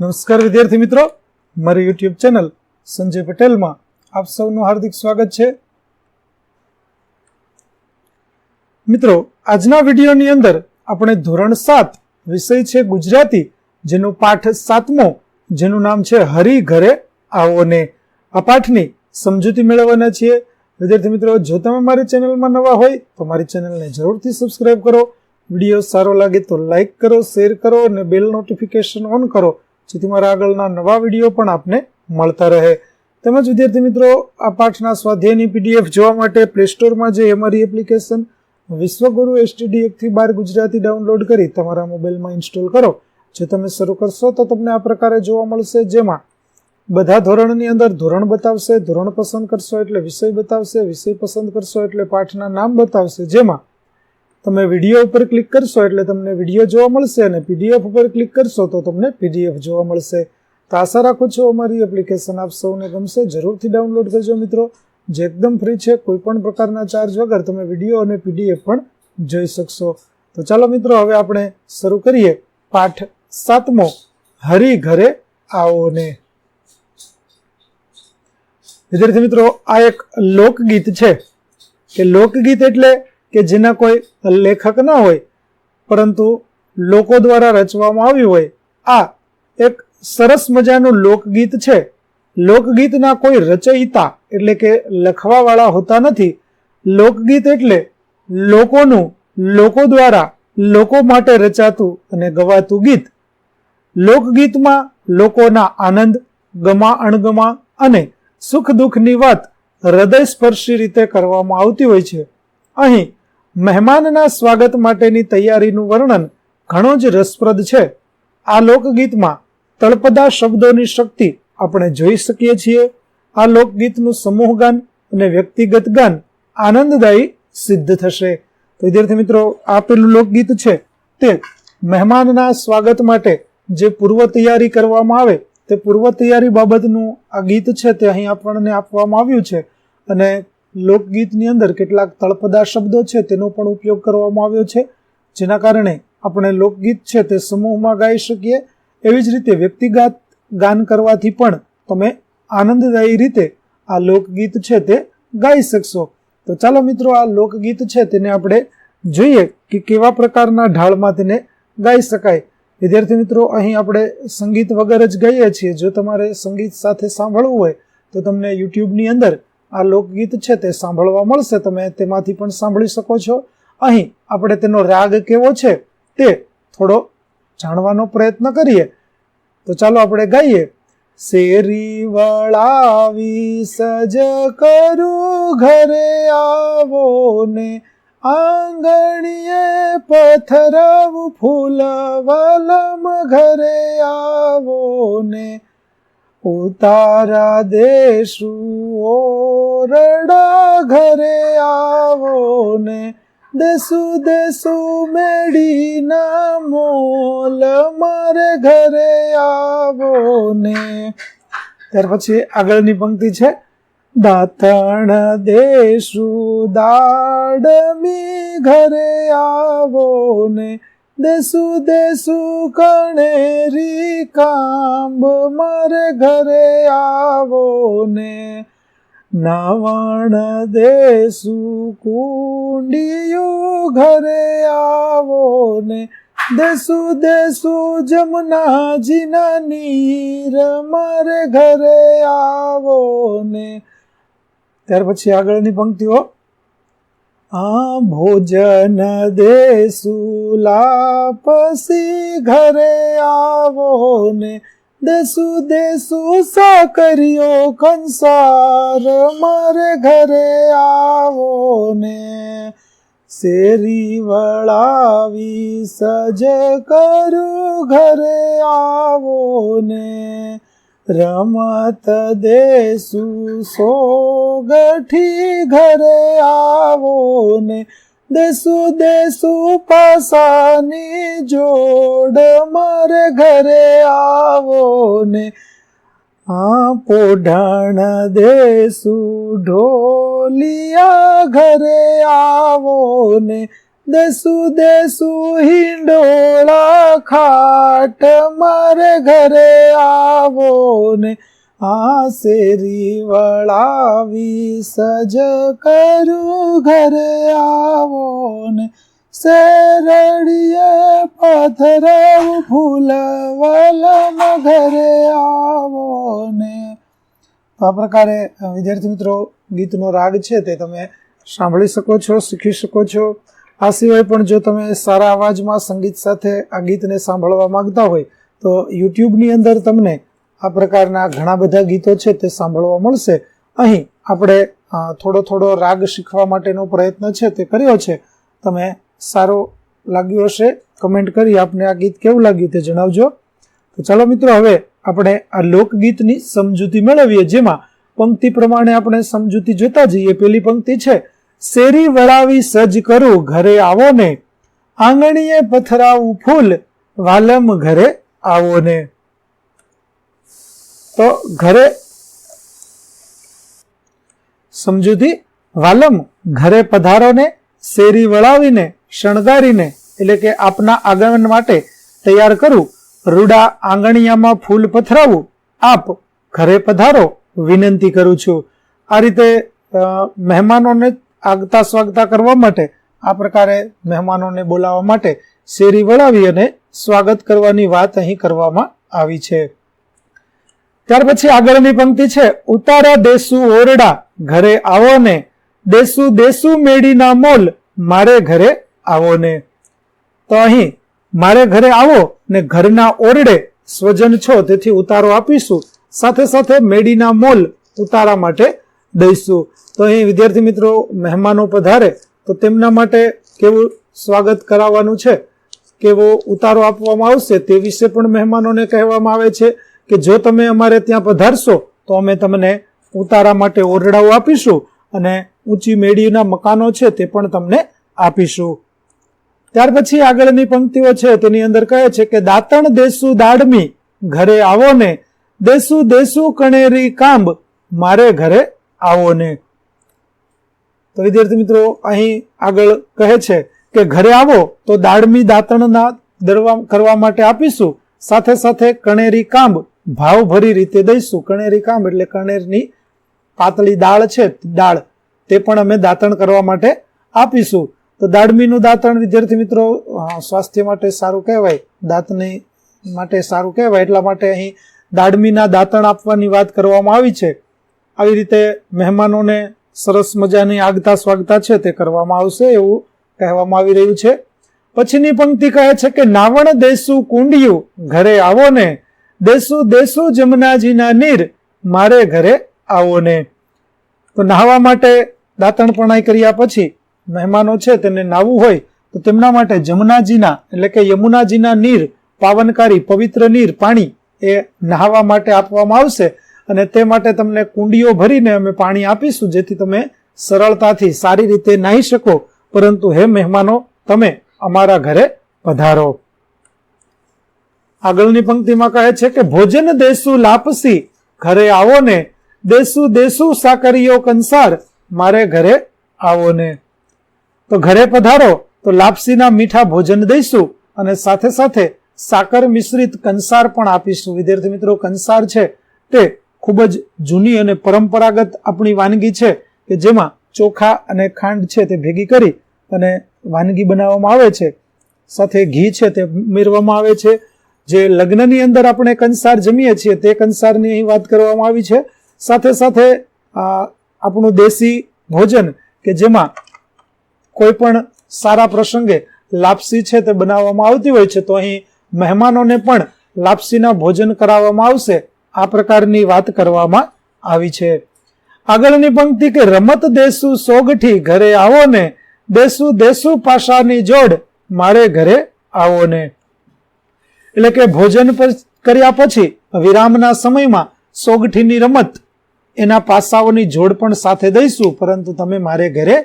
નમસ્કાર વિદ્યાર્થી મિત્રો. મારી યુટ્યુબ ચેનલ સંજય પટેલમાં આપ સૌનું હાર્દિક સ્વાગત છે. મિત્રો, આજના વિડીયોની અંદર આપણે ધોરણ સાત વિષય છે ગુજરાતી, જેનો પાઠ સાતમો, જેનું નામ છે હરી ઘરે આવો ને આ પાઠની સમજૂતી મેળવવાના છીએ. વિદ્યાર્થી મિત્રો, જો તમે મારી ચેનલમાં નવા હોય, તો મારી ચેનલને જરૂરથી સબસ્ક્રાઇબ કરો. વીડિયો સારો લાગે તો લાઇક કરો શેર કરો અને બેલ નોટિફિકેશન ઓન કરો. જેથી મારા આગળના નવા વીડિયો પણ આપને મળતા રહે. તેમજ વિદ્યાર્થી મિત્રો, આ પાઠના સ્વાધ્યાયની પીડીએફ જોવા માટે પ્લે સ્ટોરમાં જે અમારી એપ્લિકેશન વિશ્વગુરુ એસટીડી એકથી બાર ગુજરાતી ડાઉનલોડ કરી તમારા મોબાઈલમાં ઇન્સ્ટોલ કરો. જે તમે શરૂ કરશો તો તમને આ પ્રકારે જોવા મળશે, જેમાં બધા ધોરણની અંદર ધોરણ બતાવશે, ધોરણ પસંદ કરશો એટલે વિષય બતાવશે, વિષય પસંદ કરશો એટલે પાઠના નામ બતાવશે, જેમાં તમે વીડિયો ઉપર ક્લિક કરશો એટલે તમને વીડિયો જોવા મળશે અને પીડીએફ ઉપર ક્લિક કરશો તો તમને પીડીએફ જોવા મળશે. તો આશા રાખું છું અમારી એપ્લિકેશન આપ સૌને ગમશે. જરૂરથી ડાઉનલોડ કરજો મિત્રો. જે એકદમ ફ્રી છે, કોઈ પણ પ્રકારના ચાર્જ વગર તમે વીડિયો અને પીડીએફ પણ જોઈ શકશો. તો ચાલો મિત્રો, હવે આપણે શરૂ કરીએ પાઠ સાતમો. હરી ઘરે આવો ને. વિદ્યાર્થી મિત્રો, આ એક લોકગીત છે. કે લોકગીત એટલે કે જેના કોઈ લેખક ન હોય, પરંતુ લોકો દ્વારા રચવામાં આવ્યું હોય, આ એક સરસ મજાનું લોકગીત છે. લોકગીતના કોઈ રચયિતા એટલે કે લખવાવાળા હોતા નથી. લોકગીત એટલે લોકોનું, લોકો દ્વારા લોકો માટે રચાતું અને ગવાતું ગીત. લોકગીતમાં લોકોના આનંદ, ગમા અણગમા અને સુખ દુઃખની વાત હૃદયસ્પર્શી રીતે કરવામાં આવતી હોય છે. અહીં મહેમાનના સ્વાગત માટેની તૈયારીનું વર્ણન ઘણું જ રસપ્રદ છે. આ લોકગીતમાં તળપદા શબ્દોની શક્તિ આપણે જોઈ શકીએ છીએ. આ લોકગીતનું સમૂહ ગાન અને વ્યક્તિગત ગાન આનંદદાયી સિદ્ધ થશે. વિદ્યાર્થી મિત્રો, આ પેલું લોકગીત છે તે મહેમાનના સ્વાગત માટે જે પૂર્વ તૈયારી કરવામાં આવે તે પૂર્વ તૈયારી બાબતનું આ ગીત છે તે અહીં આપણને આપવામાં આવ્યું છે. અને લોકગીતની અંદર કેટલાક તળપદા શબ્દો છે, તેનો પણ ઉપયોગ કરવામાં આવ્યો છે. જેના કારણે આપણે લોકગીત છે તે સમૂહમાં ગાઈ શકીએ. એવી જ રીતે વ્યક્તિગત ગાન કરવાથી પણ તમે આનંદદાયી રીતે આ લોકગીત છે તે ગાઈ શકશો. તો ચાલો મિત્રો, આ લોકગીત છે તેને આપણે જોઈએ કે કેવા પ્રકારના ઢાળમાં તેને ગાઈ શકાય. વિદ્યાર્થી મિત્રો, અહીં આપણે સંગીત વગર જ ગાઈએ છીએ. જો તમારે સંગીત સાથે સાંભળવું હોય, તો તમને યુટ્યુબની અંદર આ લોકગીત છે તે સાંભળવા મળશે. તમે તેમાંથી પણ સાંભળી શકો છો. અહીં આપણે તેનો રાગ કેવો છે તે થોડો જાણવાનો પ્રયત્ન કરીએ. તો ચાલો આપણે ગાઈએ. શેરી વળાવી સજ કરું, ઘરે આવો ને આંગણીએ પથરાવું ફૂલ વલમ ઘરે આવો ને ઉતારા દેશું ઓરડા ઘરે આવો ને. દેસુ દેસુ મેડી ના મોલ મારે ઘરે આવો ને. ત્યાર પછી આગળની પંક્તિ છે, દાતણ દેશુ, દાડમી ઘરે આવો ને. દેસુ દેસુ, કણેરી, કાંબ, મારે ઘરે આવો ને. નાવણ દેસુ, કુંડિયું ઘરે આવો ને. દેસુ દેસુ જમનાજીના નીર મારે ઘરે આવો ને. ત્યાર પછી આગળની પંક્તિઓ. આ ભોજન દેસુલા પસી ઘરે આવો ને દેસુ દેસુ સાકરિયો કંસાર મારે ઘરે આવો ને શેરી વળાવી સજ કરું ઘરે આવો ને રમત દેસુ સોગઠી ઘરે આવો ને દેસુ દેસુ પાસાની જોડ મારે ઘરે આવો ને આ પોઢાણ દેસુ, ઢોલિયા ઘરે આવો ને દેસુ દેસુ હિંડોળા ખાટ મારે ઘરે આવો ને આ શેરી વળાવી સજ કરું ઘરે આવો ને શેરડીએ પથરાવું ફૂલ વલમ ઘરે આવો ને. આ પ્રકારે, વિદ્યાર્થી મિત્રો, ગીતનો રાગ છે તે તમે સાંભળી શકો છો, શીખી શકો છો. આ સિવાય પણ જો તમે સારા અવાજમાં સંગીત સાથે આ ગીતને સાંભળવા માંગતા હોય, તો યુટ્યુબની અંદર તમને આ પ્રકારના ઘણા બધા ગીતો છે તે સાંભળવા મળશે. અહીં આપણે થોડો થોડો રાગ શીખવા માટેનો પ્રયત્ન છે તે કર્યો છે. તમે સારો લાગ્યું હશે, કમેન્ટ કરી આપને આ ગીત કેવું લાગ્યું તે જણાવજો. તો ચાલો મિત્રો, હવે આપણે આ લોકગીતની સમજૂતી મેળવીએ, જેમાં પંક્તિ પ્રમાણે આપણે સમજૂતી જોતા જઈએ. પેલી પંક્તિ છે શેરી વળાવી સજ કરું, ઘરે આવો ને. આંગણીએ પથરાવું ફૂલ, વાલમ ઘરે આવો ને. તો ઘરે સમજૂતી, વાલમ ઘરે પધારો ને, શેરી વળાવીને, શણગારીને, એટલે કે આપના આગમન માટે તૈયાર કરું. રૂડા આંગણિયામાં ફૂલ પથરાવું, આપ ઘરે પધારો, વિનંતી કરું છું. આ રીતે મહેમાનોને આગતા સ્વાગતા કરવા માટે આ પ્રકારે મહેમાનોને બોલાવવા માટે શેરી વળાવી અને સ્વાગત કરવાની વાત અહીં કરવામાં આવી છે. ત્યાર પછી આગળની પંક્તિ છે, ઉતારા દેસુ ઓરડા ઘરે આવો ને દેસુ દેસુ મેડીના મોલ, મારે ઘરે આવો ને તો અહીં, મારે ઘરે આવો ને ઘરના ઓરડે સ્વજન છો, તેથી ઉતારો આપીશું. સાથે સાથે મેડીના મોલ ઉતારા માટે દઈશું. તો અહીં વિદ્યાર્થી મિત્રો મહેમાનો પધારે તો તેમના માટે કેવું સ્વાગત કરાવવાનું છે? કેવો ઉતારો આપવામાં આવશે તે વિશે પણ મહેમાનોને કહેવામાં આવે છે કે જો તમે અમારે ત્યાં પધારશો તો અમે તમને ઉતારા માટે ઓરડાઓ આપીશું અને ઊંચી મેડીના મકાનો છે તે પણ તમને આપીશું. ત્યાર પછી આગળની પંક્તિઓ છે તેની અંદર કહે છે કે દાંતણ દેસુ દાડમી, ઘરે આવો ને. દેસુ દેસુ કણેરી કાંબ, મારે ઘરે આવો ને તો વિદ્યાર્થી મિત્રો, અહીં આગળ કહે છે કે ઘરે આવો તો દાડમી દાંતણના દરવા કરવા માટે આપીશું. સાથે સાથે કણેરી કાંબ ભાવભરી રીતે દઈશું. કણેરી કાંબ એટલે કણેરની પાતળી દાળ છે, દાળ. તે પણ અમે દાંતણ કરવા માટે આપીશું. તો દાડમીનું દાંતણ વિદ્યાર્થી મિત્રો સ્વાસ્થ્ય માટે સારું કહેવાય, દાંતની માટે સારું કહેવાય. એટલા માટે અહીં દાડમીના દાંતણ આપવાની વાત કરવામાં આવી છે. આવી રીતે મહેમાનોને સરસ મજાની આગતા સ્વાગતા છે તે કરવામાં આવશે એવું કહેવામાં આવી રહ્યું છે. પછીની પંક્તિ કહે છે કે નાવણ દેસુ કુંડિયું ઘરે આવો ને, દેસુ દેસુ જમનાજીના નીર, મારે ઘરે આવો ને. તો નાહવા માટે દાંતણપણાઈ કર્યા પછી મહેમાનો છે તેને નાવું હોય તો તેમના માટે જમનાજીના એટલે કે યમુનાજીના નીર, પાવનકારી પવિત્ર નીર પાણી એ નહાવા માટે આપવામાં આવશે. અને તે માટે તમને કુંડીઓ ભરીને અમે પાણી આપીશું, જેથી તમે સરળતાથી સારી રીતે નાહી શકો. પરંતુ હે મહેમાનો, તમે અમારા ઘરે પધારો. આગળની પંક્તિમાં કહે છે કે, ભોજન દેસુ લાપસી, ઘરે આવો ને. દેસુ દેસુ સાકરીઓ કંસાર, મારે ઘરે આવો ને. તો ઘરે પધારો, તો લાપસીના મીઠા ભોજન દઈશું અને સાથે સાથે સાકર મિશ્રિત કંસાર પણ આપીશું. વિદ્યાર્થી મિત્રો, કંસાર છે તે ખૂબ જ જૂની અને પરંપરાગત આપણી વાનગી છે કે જેમાં ચોખા અને ખાંડ છે તે ભેગી કરી અને વાનગી બનાવવામાં આવે છે. સાથે ઘી છે તે ઉમેરવામાં આવે છે. જે લગ્નની અંદર આપણે કંસાર જમીએ છીએ તે કંસારની અહીં વાત કરવામાં આવી છે. સાથે સાથે આપણું દેશી ભોજન કે જેમાં કોઈ પણ સારા પ્રસંગે લાપસી છે તે બનાવવામાં આવતી હોય છે, તો અહીં મહેમાનોને પણ લાપસીના ભોજન કરાવવામાં આવશે. આ પ્રકારની વાત કરવામાં આવી છે. આગળની પંક્તિ કે રમત દેસુ સોગઠી ઘરે આવો ને, દેસુ દેસુ પાસાની જોડ મારે ઘરે આવો ને. એટલે કે ભોજન કર્યા પછી વિરામના સમયમાં સોગઠીની રમત એના પાસાઓની જોડ પણ સાથે દઈશું, પરંતુ તમે મારે ઘરે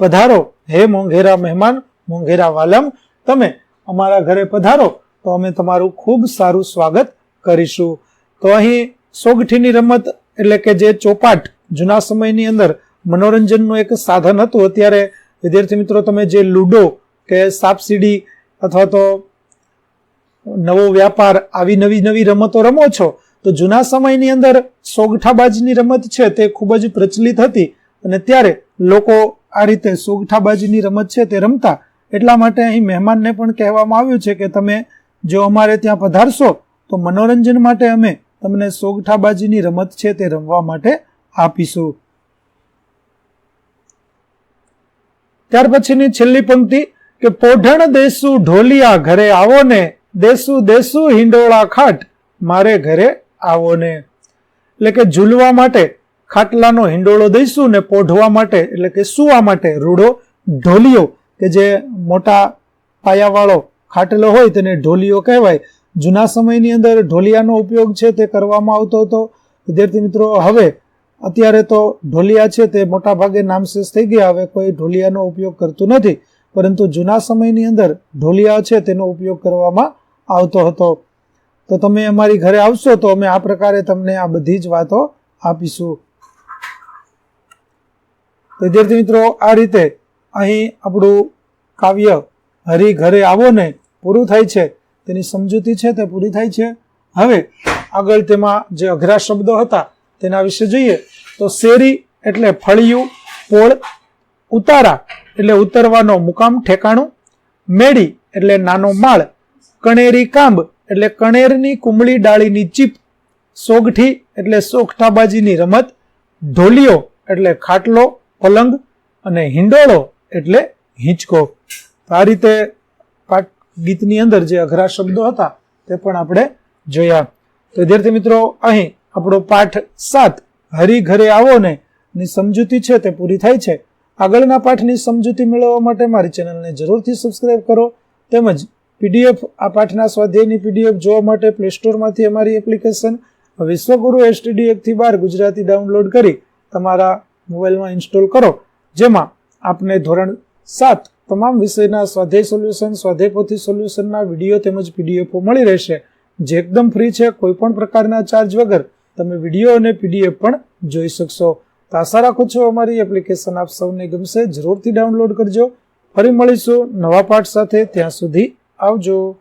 પધારો. હે મોંઘેરા મહેમાન, મોંઘેરા વાલમ, તમે અમારા ઘરે પધારો તો અમે તમારું ખૂબ સારું સ્વાગત કરીશું. તો અહીં સોગઠીની રમત એટલે કે જે ચોપાટ જૂના સમયની અંદર મનોરંજનનું એક સાધન હતું, અત્યારે વિદ્યાર્થી મિત્રો તમે જે લૂડો કે સાપસીડી અથવા તો નવો વ્યાપાર આવી નવી નવી રમતો રમો છો, તો જૂના સમયની અંદર સોગઠાબાજીની રમત છે તે ખૂબ જ પ્રચલિત હતી અને ત્યારે લોકો આ રીતે સોગઠાબાજીની રમત છે તે રમતા. એટલા માટે અહીં મહેમાનને પણ કહેવામાં આવ્યું છે કે તમે જો અમારે ત્યાં પધારશો, તો મનોરંજન માટે અમે તમને સોગઠાબાજીની રમત છે તે રમવા માટે આપીશું. ત્યાર પછીની છેલ્લી પંક્તિ, કે પોઢણ દેસુ ઢોલિયા ઘરે આવો ને, દેસુ દેસુ હિંડોળા ખાટ, મારે ઘરે આવો ને. એટલે કે ઝૂલવા માટે ખાટલાનો હિંડોળો દઈશું ને પોઢવા માટે, એટલે કે સુવા માટે રૂડો ઢોલિયો, કે જે મોટા પાયાવાળો ખાટલો હોય તેને ઢોલિયો કહેવાય. જૂના સમયની અંદર ઢોલિયાનો ઉપયોગ છે તે કરવામાં આવતો હતો. વિદ્યાર્થી મિત્રો, હવે અત્યારે તો ઢોલિયા છે તે મોટાભાગે નામશેષ થઈ ગયા. હવે કોઈ ઢોલિયાનો ઉપયોગ કરતું નથી. પરંતુ જૂના સમયની અંદર ઢોલિયા છે તેનો ઉપયોગ કરવામાં આવતો હતો. તો તમે અમારી ઘરે આવશો તો અમે આ પ્રકારે તમને આ બધી જ વાતો આપીશું. વિદ્યાર્થી મિત્રો, આ રીતે અહીં આપણું કાવ્ય હરી ઘરે આવો ને પૂરું થાય છે. તેની સમજૂતી છે તે પૂરી થાય છે. હવે આગળ તેમાં જે અઘરા શબ્દો હતા તેના વિશે જોઈએ તો શેરી એટલે ફળિયું, પોળ, ઉતારા એટલે ઉતરવાનો મુકામ ઠેકાણું મેડી એટલે નાનો માળ, કણેરી કાંબ એટલે કણેરની કુમળી ડાળીની ચીપ, સોગઠી એટલે સોગઠાબાજીની રમત, ઢોલિયો એટલે ખાટલો, પલંગ અને હિંડોળો એટલે હિંચકો. આ રીતે પાઠ ગીતની અંદર જે અઘરા શબ્દો હતા, તે પણ આપણે જોયા. તો વિદ્યાર્થી મિત્રો, અહીં આપણો પાઠ સાત, હરી ઘરે આવો ને ની સમજૂતી છે તે પૂરી થાય છે. આગળના પાઠની સમજૂતી મેળવવા માટે મારી ચેનલને જરૂરથી સબસ્ક્રાઇબ કરો. તેમજ પીડીએફ, આ પાઠના સ્વાધ્યાયની પીડીએફ જોવા માટે પ્લે સ્ટોરમાંથી અમારી એપ્લિકેશન વિશ્વગુરુ એસટીડી એકથી બાર ગુજરાતી ડાઉનલોડ કરી તમારા મોબાઈલમાં ઇન્સ્ટોલ કરો. જેમાં આપને ધોરણ સાત તમામ વિષયના સ્વાધ્યાય સોલ્યુશન સ્વાધ્યાય સોલ્યુશનના વીડિયો તેમજ પીડીએફો મળી રહેશે. જે એકદમ ફ્રી છે, કોઈ પણ પ્રકારના ચાર્જ વગર તમે વીડિયો અને પીડીએફ પણ જોઈ શકશો. તો આશા રાખું છું અમારી એપ્લિકેશન આપ સૌને ગમશે. જરૂરથી ડાઉનલોડ કરજો. ફરી મળીશું નવા પાઠ સાથે. ત્યાં સુધી આવજો.